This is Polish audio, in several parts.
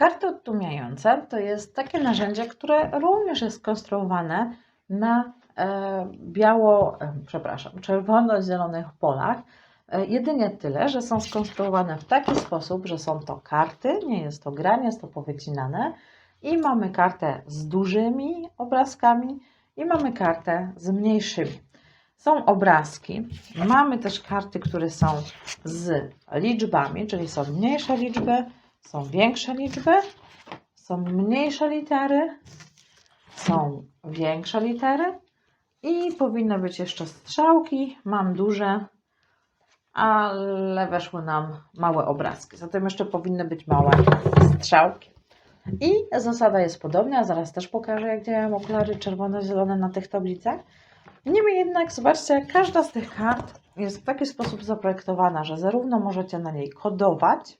Karty odtłumiające to jest takie narzędzie, które również jest skonstruowane na e, biało, e, przepraszam, czerwono-zielonych polach. E, jedynie tyle, że są skonstruowane w taki sposób, że są to karty, nie jest to gra, nie jest to powycinane i mamy kartę z dużymi obrazkami i mamy kartę z mniejszymi. Są obrazki, mamy też karty, które są z liczbami, czyli są mniejsze liczby, są większe liczby, są mniejsze litery, są większe litery i powinny być jeszcze strzałki. Mam duże, ale weszły nam małe obrazki. Zatem jeszcze powinny być małe strzałki. I zasada jest podobna, zaraz też pokażę, jak działają okulary czerwono-zielone na tych tablicach. Niemniej jednak, zobaczcie, każda z tych kart jest w taki sposób zaprojektowana, że zarówno możecie na niej kodować,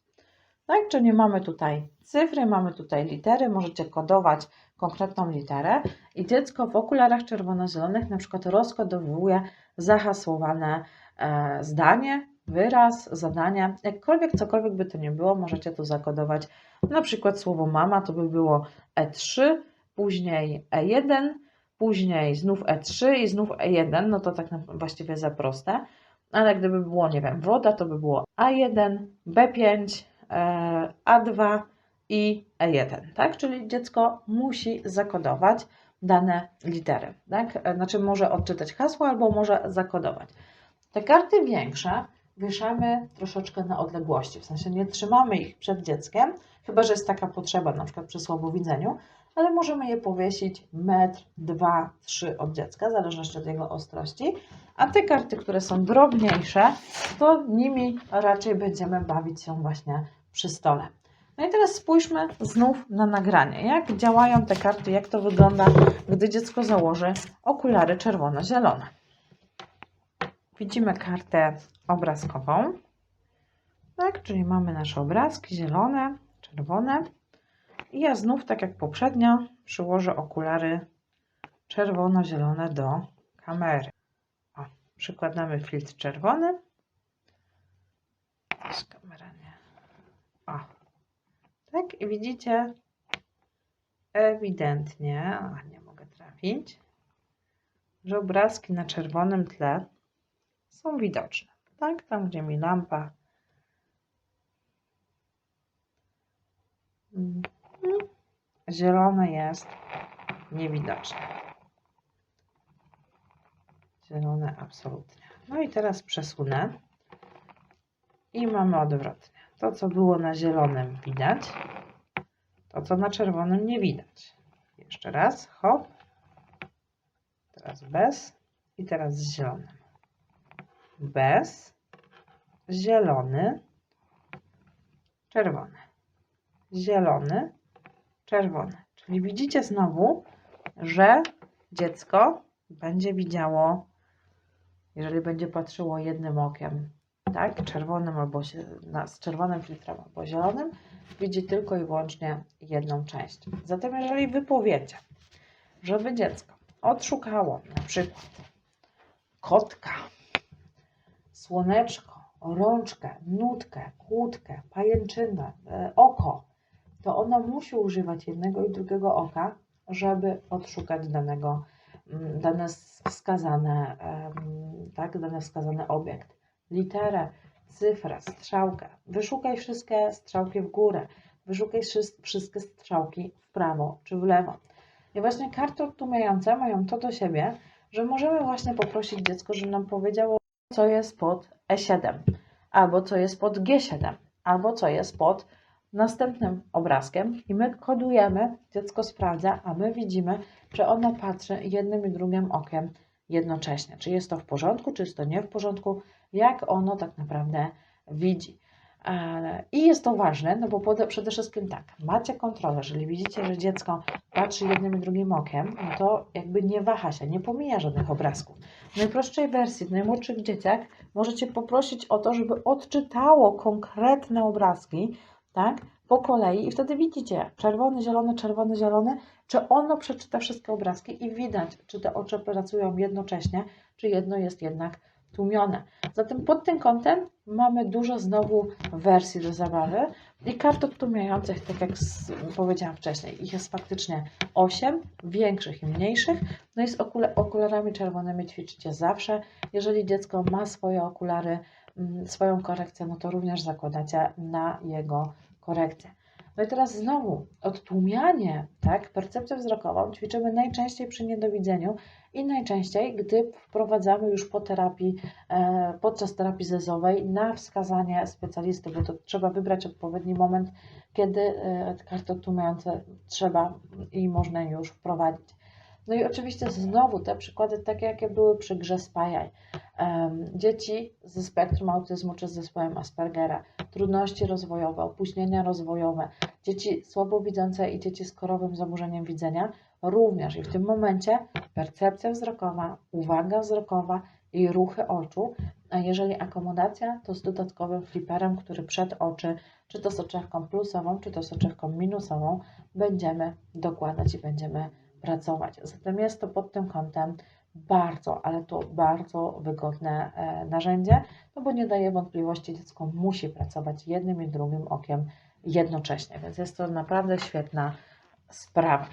tak, czyli mamy tutaj cyfry, mamy tutaj litery, możecie kodować konkretną literę i dziecko w okularach czerwono-zielonych na przykład rozkodowuje zahasłowane e, zdanie, wyraz, zadanie, jakkolwiek, cokolwiek by to nie było, możecie tu zakodować na przykład słowo mama, to by było E3, później E1, później znów E3 i znów E1, no to tak właściwie za proste, ale gdyby było, nie wiem, woda, to by było A1, B5, e, A2 i E1, tak? Czyli dziecko musi zakodować dane litery, tak? E, Znaczy może odczytać hasło albo może zakodować. Te karty większe wieszamy troszeczkę na odległości, w sensie nie trzymamy ich przed dzieckiem, chyba że jest taka potrzeba, na przykład przy słabowidzeniu, ale możemy je powiesić metr, dwa, trzy od dziecka, w zależności od jego ostrości. A te karty, które są drobniejsze, to nimi raczej będziemy bawić się właśnie przy stole. No i teraz spójrzmy znów na nagranie. Jak działają te karty, jak to wygląda, gdy dziecko założy okulary czerwono-zielone. Widzimy kartę obrazkową. Tak, czyli mamy nasze obrazki zielone, czerwone. I ja znów, tak jak poprzednio, przyłożę okulary czerwono-zielone do kamery. O, przykładamy filtr czerwony. Kamera widzicie ewidentnie, a nie mogę trafić, że obrazki na czerwonym tle są widoczne. Tak, tam gdzie mi lampa Mhm. Zielone jest niewidoczne. Zielone absolutnie. No i teraz przesunę i mamy odwrotnie. To, co było na zielonym widać, to, co na czerwonym nie widać. Jeszcze raz, hop. Teraz bez i teraz z zielonym. Bez, zielony, czerwony zielony, czerwony. Czyli widzicie znowu, że dziecko będzie widziało, jeżeli będzie patrzyło jednym okiem, tak, czerwonym albo na, z czerwonym filtrem albo zielonym, widzi tylko i wyłącznie jedną część. Zatem jeżeli wy powiecie, żeby dziecko odszukało na przykład kotka, słoneczko, rączkę, nutkę, kłódkę, pajęczynę, e, oko, to ono musi używać jednego i drugiego oka, żeby odszukać danego, mm, dane wskazane, tak, dany wskazany obiekt. Literę, cyfrę, strzałkę. Wyszukaj wszystkie strzałki w górę, wyszukaj wszy- wszystkie strzałki w prawo czy w lewo. I właśnie karty odtłumiające mają to do siebie, że możemy właśnie poprosić dziecko, żeby nam powiedziało, co jest pod E7, albo co jest pod G7, albo co jest pod następnym obrazkiem i my kodujemy, dziecko sprawdza, a my widzimy, czy ono patrzy jednym i drugim okiem jednocześnie. Czy jest to w porządku, czy jest to nie w porządku, jak ono tak naprawdę widzi. I jest to ważne, no bo przede wszystkim tak, macie kontrolę, jeżeli widzicie, że dziecko patrzy jednym i drugim okiem, no to jakby nie waha się, nie pomija żadnych obrazków. W najprostszej wersji, w najmłodszych dzieciach możecie poprosić o to, żeby odczytało konkretne obrazki, tak, po kolei i wtedy widzicie czerwony, zielony, czerwony, zielony, czy ono przeczyta wszystkie obrazki i widać, czy te oczy pracują jednocześnie, czy jedno jest jednak tłumione. Zatem pod tym kątem mamy dużo znowu wersji do zabawy i kart odtłumiających, tak jak powiedziałam wcześniej, ich jest faktycznie 8, większych i mniejszych. No i z okula- okularami czerwonymi ćwiczycie zawsze. Jeżeli dziecko ma swoje okulary, mm, swoją korekcję, no to również zakładacie na jego korekcję. No i teraz znowu odtłumianie, tak, percepcję wzrokową ćwiczymy najczęściej przy niedowidzeniu i najczęściej, gdy wprowadzamy już po terapii, e, podczas terapii zezowej na wskazanie specjalisty, bo to trzeba wybrać odpowiedni moment, kiedy e, karty odtłumiające trzeba i można już wprowadzić. No i oczywiście znowu te przykłady takie, jakie były przy grze Spajaj. Dzieci ze spektrum autyzmu czy z zespołem Aspergera, trudności rozwojowe, opóźnienia rozwojowe, dzieci słabowidzące i dzieci z korowym zaburzeniem widzenia również. I w tym momencie percepcja wzrokowa, uwaga wzrokowa i ruchy oczu. A jeżeli akomodacja, to z dodatkowym fliperem, który przed oczy, czy to soczewką plusową, czy to soczewką minusową, będziemy dokładać i będziemy pracować. Zatem jest to pod tym kątem bardzo, ale to bardzo wygodne e, narzędzie, no bo nie daje wątpliwości, dziecko musi pracować jednym i drugim okiem jednocześnie, więc jest to naprawdę świetna sprawa.